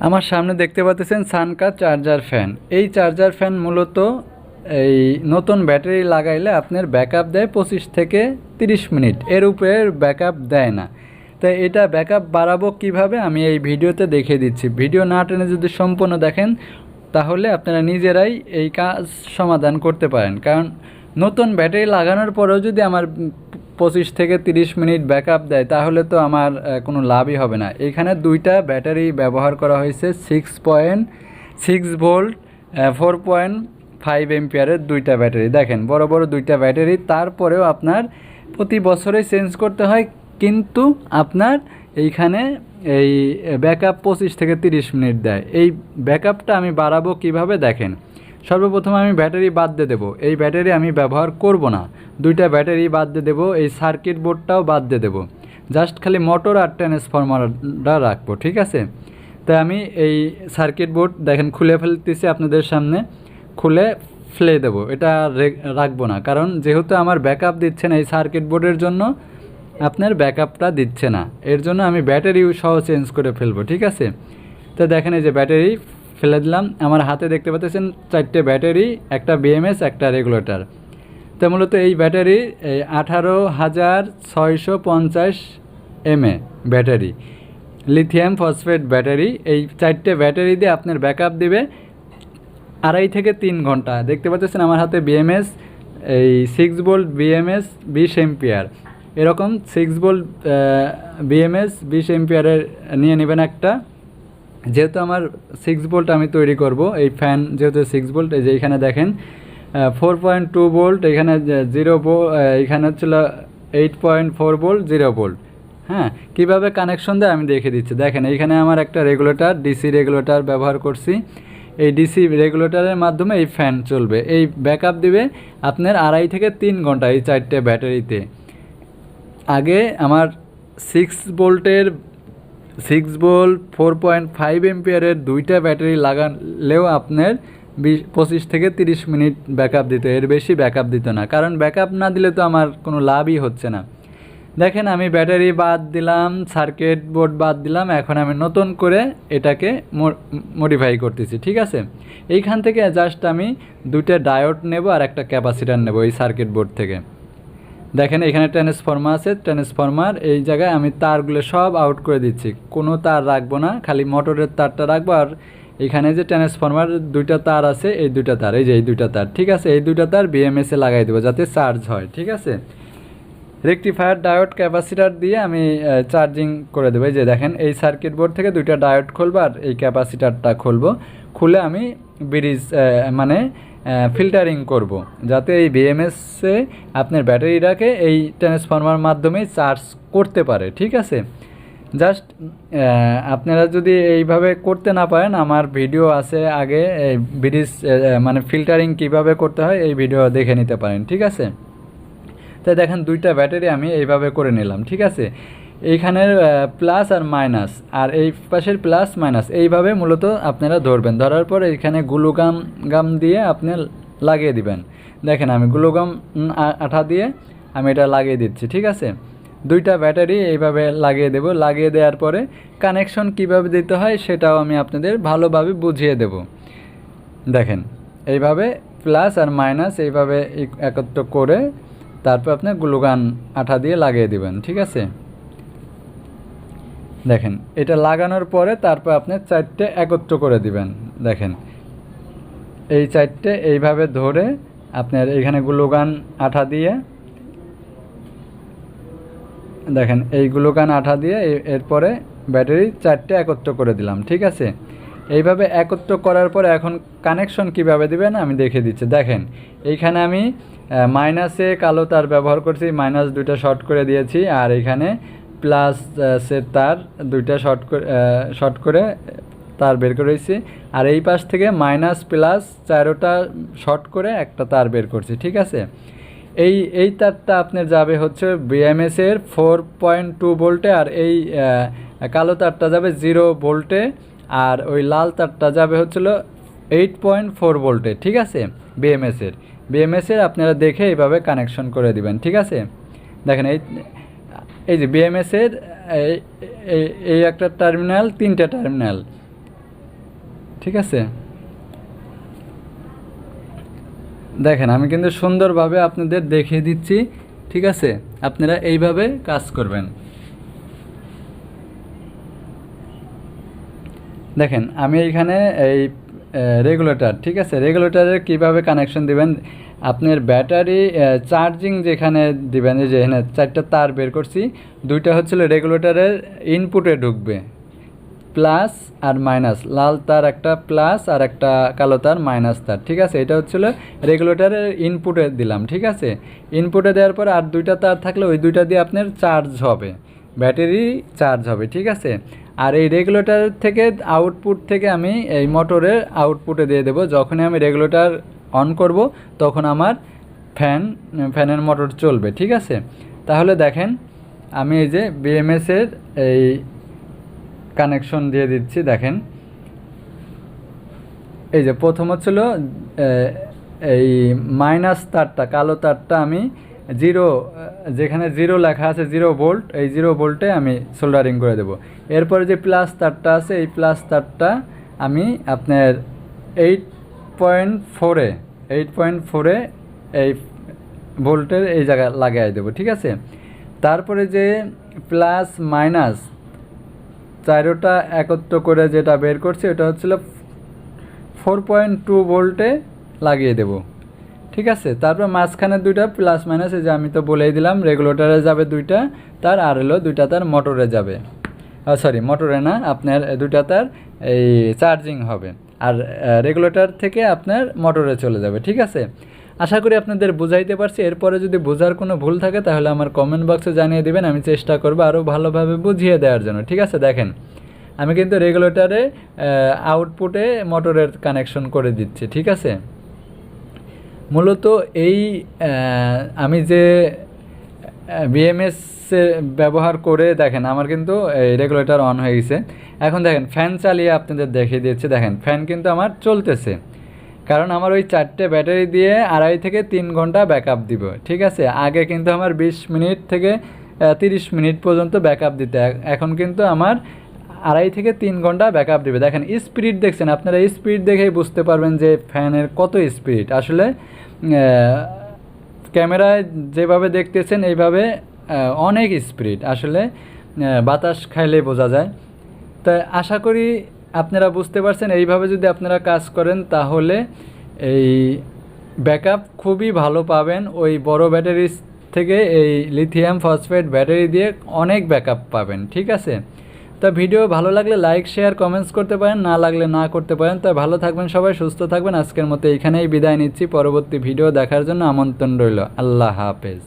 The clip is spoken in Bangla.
আমার সামনে দেখতে পাচ্ছেন সানকা চার্জার ফ্যান। এই চার্জার ফ্যান মূলত এই নতুন ব্যাটারি লাগাইলে আপনার ব্যাকআপ দেয় পঁচিশ থেকে তিরিশ মিনিট। এর উপরে ব্যাকআপ দেয় না। তাই এটা ব্যাকআপ বাড়াবো কীভাবে আমি এই ভিডিওতে দেখিয়ে দিচ্ছি। ভিডিও না টেনে যদি সম্পূর্ণ দেখেন, তাহলে আপনারা নিজেরাই এই কাজ সমাধান করতে পারেন। কারণ নতুন ব্যাটারি লাগানোর পরেও যদি আমার পঁচিশ থেকে তিরিশ মিনিট ব্যাকআপ দেয়, তাহলে তো আমার কোনো লাভই হবে না। এখানে দুইটা ব্যাটারি ব্যবহার করা হয়েছে six point six volt four point five এমপিয়ারের দুইটা ব্যাটারি। দেখেন, বড় বড় দুইটা ব্যাটারি, তারপরেও আপনার প্রতি বছরে চেঞ্জ করতে হয়, কিন্তু আপনার এইখানে এই ব্যাকআপ পঁচিশ থেকে তিরিশ মিনিট দেয়। এই ব্যাকআপটা আমি বাড়াবো কীভাবে? দেখেন সর্বপ্রথম আমি ব্যাটারি বাদ দিয়ে দেবো। এই ব্যাটারি আমি ব্যবহার করব না। দুইটা ব্যাটারি বাদ দিয়ে দেবো, এই সার্কিট বোর্ডটাও বাদ দিয়ে দেবো। জাস্ট খালি মোটর আর ট্রান্সফরমারটা রাখব, ঠিক আছে? তাই আমি এই সার্কিট বোর্ড দেখেন খুলে ফেলতেছি আপনাদের সামনে। খুলে ফেলে দেবো, এটা রাখব না। কারণ যেহেতু আমার ব্যাকআপ দিচ্ছে না এই সার্কিট বোর্ডের জন্য, আপনার ব্যাকআপটা দিচ্ছে না। এর জন্য আমি ব্যাটারিও সহ চেঞ্জ করে ফেলব, ঠিক আছে? তো দেখেন এই যে ব্যাটারি ফেলে দিলাম। আমার হাতে দেখতে পাচ্ছেন চারটে ব্যাটারি, একটা বিএমএস একটা রেগুলেটর। তো মূলত এই ব্যাটারি, এই আঠারো হাজার ছয়শো পঞ্চাশ mA battery. Lithium phosphate battery, এই চারটে ব্যাটারি দিয়ে আপনার ব্যাকআপ দিবে আড়াই থেকে তিন ঘণ্টা। দেখতে পাচ্ছেন আমার হাতে বিএমএস এই সিক্স ভোল্ট বিএমএস বিশ এম্পিয়ার এরকম সিক্স বোল্ট বিএমএস বিশ এম্পিয়ারের নিয়ে নেবেন একটা। যেহেতু আমার সিক্স বোল্ট আমি তৈরি করব, এই ফ্যান যেহেতু সিক্স বোল্ট এই যে এখানে দেখেন ফোর পয়েন্ট টু বোল্ট এখানে জিরো এখানে হচ্ছিল eight point four volt zero volt হ্যাঁ কীভাবে কানেকশন দেয় আমি দেখে দিচ্ছি। দেখেন এইখানে আমার একটা রেগুলেটর ডিসি রেগুলেটর ব্যবহার করছি। এই ডিসি রেগুলেটরের মাধ্যমে এই ফ্যান চলবে। এই ব্যাকআপ দিবে আপনার আড়াই থেকে তিন ঘণ্টা এই চারটে ব্যাটারিতে। আগে আমার সিক্স ভোল্টের সিক্স বোল ফোর পয়েন্ট ফাইভ এমপিয়ারের দুইটা ব্যাটারি লাগালেও আপনার বিশ, পঁচিশ থেকে তিরিশ মিনিট ব্যাকআপ দিত, এর বেশি ব্যাকআপ দিত না। কারণ ব্যাকআপ না দিলে তো আমার কোনো লাভই হচ্ছে না। দেখেন, আমি ব্যাটারি বাদ দিলাম সার্কিট বোর্ড বাদ দিলাম, এখন আমি নতুন করে এটাকে মডিফাই করতেছি, ঠিক আছে? এইখান থেকে জাস্ট আমি দুইটা ডায়োড নেব আর একটা ক্যাপাসিটার নেব এই সার্কিট বোর্ড থেকে। দেখেন, এখানে ট্রান্সফর্মার আছে। ট্রান্সফর্মার এই জায়গায় আমি তারগুলো সব আউট করে দিচ্ছি। কোনো তার রাখব না, খালি মোটরের তারটা রাখব। আর এখানে যে ট্রান্সফর্মার দুইটা তার আছে, এই দুইটা তার, এই যে এই দুইটা তার, ঠিক আছে? এই দুইটা তার বিএমএস লাগাই দেবো যাতে চার্জ হয়, ঠিক আছে? রেকটিফায়ার ডায়োড ক্যাপাসিটার দিয়ে আমি চার্জিং করে দেবো। এই যে দেখেন, এই সার্কিট বোর্ড থেকে দুইটা ডায়োড খুলবো আর এই ক্যাপাসিটারটা খুলবো। খুলে আমি ব্রিজ মানে ফিল্টারিং করব। যাতে এই বিএমএসে আপনার ব্যাটারিটাকে এই ট্রান্সফর্মার মাধ্যমে চার্জ করতে পারে, ঠিক আছে? জাস্ট আপনারা যদি এইভাবে করতে না পারেন, আমার ভিডিও আছে আগে, এই ব্রিজ মানে ফিল্টারিং কীভাবে করতে হয়, এই ভিডিও দেখে নিতে পারেন, ঠিক আছে? তাই দেখেন, দুইটা ব্যাটারি আমি এইভাবে করে নিলাম, ঠিক আছে? এইখানের প্লাস আর মাইনাস আর এই পাশের প্লাস মাইনাস এইভাবে মূলত আপনারা ধরবেন। ধরার পর এইখানে গ্লুগাম, গাম দিয়ে আপনি লাগিয়ে দিবেন। দেখেন আমি গ্লুগাম আঠা দিয়ে আমি এটা লাগিয়ে দিচ্ছি, ঠিক আছে? দুইটা ব্যাটারি এইভাবে লাগিয়ে দেব। লাগিয়ে দেওয়ার পরে কানেকশন কীভাবে দিতে হয় সেটাও আমি আপনাদের ভালোভাবে বুঝিয়ে দেব। দেখেন, এইভাবে প্লাস আর মাইনাস এইভাবে একত্র করে তারপর আপনি গ্লুগান আঠা দিয়ে লাগিয়ে দিবেন, ঠিক আছে? দেখেন, এটা লাগানোর পরে তারপর আপনি চারটে একত্র করে দিবেন। দেখেন, এই চারটে এইভাবে ধরে আপনার এখানে গ্লুগান আঠা দিয়ে, দেখেন, এই গ্লুগান আঠা দিয়ে এরপরে ব্যাটারি চারটে একত্র করে দিলাম, ঠিক আছে? এইভাবে একত্র করার পর এখন কানেকশন কীভাবে দিবেন আমি দেখে দিচ্ছি। দেখেন, এইখানে আমি মাইনাসে কালো তার ব্যবহার করছি, মাইনাস দুইটা শর্ট করে দিয়েছি, আর এখানে প্লাস সের তার দুইটা শর্ট করে শর্ট করে তার বের করেছি আর এই পাশ থেকে মাইনাস প্লাস চারোটা শর্ট করে একটা তার বের করছি, ঠিক আছে? এই এই তারটা আপনার যাবে হচ্ছে বিএমএস এর ফোর পয়েন্ট টু ভোল্টে আর এই কালো তারটা যাবে জিরো ভোল্টে আর ওই লাল তারটা যাবে হচ্ছিল এইট পয়েন্ট ফোর ভোল্টে, ঠিক আছে? বিএমএস এর। বিএমএস এর আপনারা দেখে এইভাবে কানেকশন করে দিবেন, ঠিক আছে? দেখেন এই এই যে বিএমএস এর, এই- একটা টার্মিনাল তিনটা টার্মিনাল ঠিক আছে? দেখেন, আমি কিন্তু সুন্দরভাবে আপনাদের দেখিয়ে দিচ্ছি। ঠিক আছে? আপনারা এইভাবে কাজ করবেন। দেখেন, আমি এখানে এই রেগুলেটর ঠিক আছে? রেগুলেটরের কীভাবে কানেকশন দিবেন? আপনার ব্যাটারি চার্জিং যেখানে দিবেন যে এখানে চারটা তার বের করছি, দুইটা হচ্ছিল রেগুলেটরের ইনপুটে ঢুকবে। প্লাস আর মাইনাস, লাল তার একটা প্লাস আর একটা কালো তার মাইনাস তার, ঠিক আছে? এটা হচ্ছিল রেগুলেটরের ইনপুটে দিলাম, ঠিক আছে? ইনপুটে দেওয়ার পর আর দুইটা তার থাকলে ওই দুইটা দিয়ে আপনার চার্জ হবে, ব্যাটারি চার্জ হবে, ঠিক আছে? আর এই রেগুলেটর থেকে আউটপুট থেকে আমি এই মোটরের আউটপুটে দিয়ে দেবো, যখনই আমি রেগুলেটর অন করব, তখন আমার ফ্যান ফ্যানের মোটর চলবে, ঠিক আছে? তাহলে দেখেন, আমি এই যে বিএমএসের এই কানেকশন দিয়ে দিচ্ছি, দেখেন। এই যে প্রথম হচ্ছিল এই মাইনাস তারটা, কালো তারটা আমি জিরো যেখানে জিরো লেখা আছে জিরো ভোল্ট এই জিরো ভোল্টে আমি সোল্ডারিং করে দেবো। এরপরে যে প্লাস তারটা আছে, এই প্লাস তারটা আমি আপনার এইট পয়েন্ট ফোরে এইট পয়েন্ট ফোরে এই ভোল্টের এই জায়গা লাগাই দেবো, ঠিক আছে? তারপরে যে প্লাস মাইনাস চারোটা একত্র করে যেটা বের করছে, ওটা হচ্ছিল ফোর পয়েন্ট টু ভোল্টে লাগিয়ে দেব, ঠিক আছে? তারপর মাঝখানে দুইটা প্লাস মাইনাস এই যে আমি তো বলেই দিলাম রেগুলেটরে যাবে দুইটা, তার আর এলো দুইটা তার মোটরে যাবে। সরি মোটরে না, আপনার দুইটা তার এই চার্জিং হবে। আর রেগুলেটর থেকে আপনার মোটরে চলে যাবে, ঠিক আছে? আশা করি আপনাদের বুঝাইতে পারছি। এরপরে যদি বোঝার কোনো ভুল থাকে, তাহলে আমার কমেন্ট বক্সে জানিয়ে দেবেন। আমি চেষ্টা করব আরও ভালোভাবে বুঝিয়ে দেওয়ার জন্য, ঠিক আছে? দেখেন, আমি কিন্তু রেগুলেটরে আউটপুটে মোটরের কানেকশন করে দিচ্ছি, ঠিক আছে? মূলত এই আমি যে বিএমএস ব্যবহার করে দেখেন, আমার কিন্তু এই রেগুলেটর অন হয়ে গেছে। এখন দেখেন ফ্যান চালিয়ে আপনাদের দেখিয়ে দিচ্ছে। দেখেন ফ্যান কিন্তু আমার চলতেছে। কারণ আমার ওই চারটে ব্যাটারি দিয়ে আড়াই থেকে তিন ঘণ্টা ব্যাকআপ দিব, ঠিক আছে? আগে কিন্তু আমার বিশ মিনিট থেকে তিরিশ মিনিট পর্যন্ত ব্যাকআপ দিতে। এখন কিন্তু আমার আড়াই থেকে তিন ঘণ্টা ব্যাকআপ দিবে। দেখেন স্পিড দেখছেন, আপনারা স্পিড দেখেই বুঝতে পারবেন যে ফ্যানের কত স্পিড আসলে ক্যামেরায় যেভাবে দেখতেছেন, এইভাবে অনেক স্পিড। আসলে বাতাস খাইলে বোঝা যায়। তাই আশা করি আপনারা বুঝতে পারছেন, এইভাবে যদি আপনারা কাজ করেন, তাহলে এই ব্যাকআপ খুবই ভালো পাবেন। ওই বড় ব্যাটারি থেকে এই লিথিয়াম ফসফেট ব্যাটারি দিয়ে অনেক ব্যাকআপ পাবেন, ঠিক আছে? তা ভিডিও ভালো লাগলে লাইক শেয়ার কমেন্টস করতে পারেন, না লাগলে না করতে পারেন। তা ভালো থাকবেন সবাই, সুস্থ থাকবেন। আজকের মতো এখানেই বিদায় নিচ্ছি। পরবর্তী ভিডিও দেখার জন্য আমন্ত্রণ রইল। আল্লাহ হাফেজ।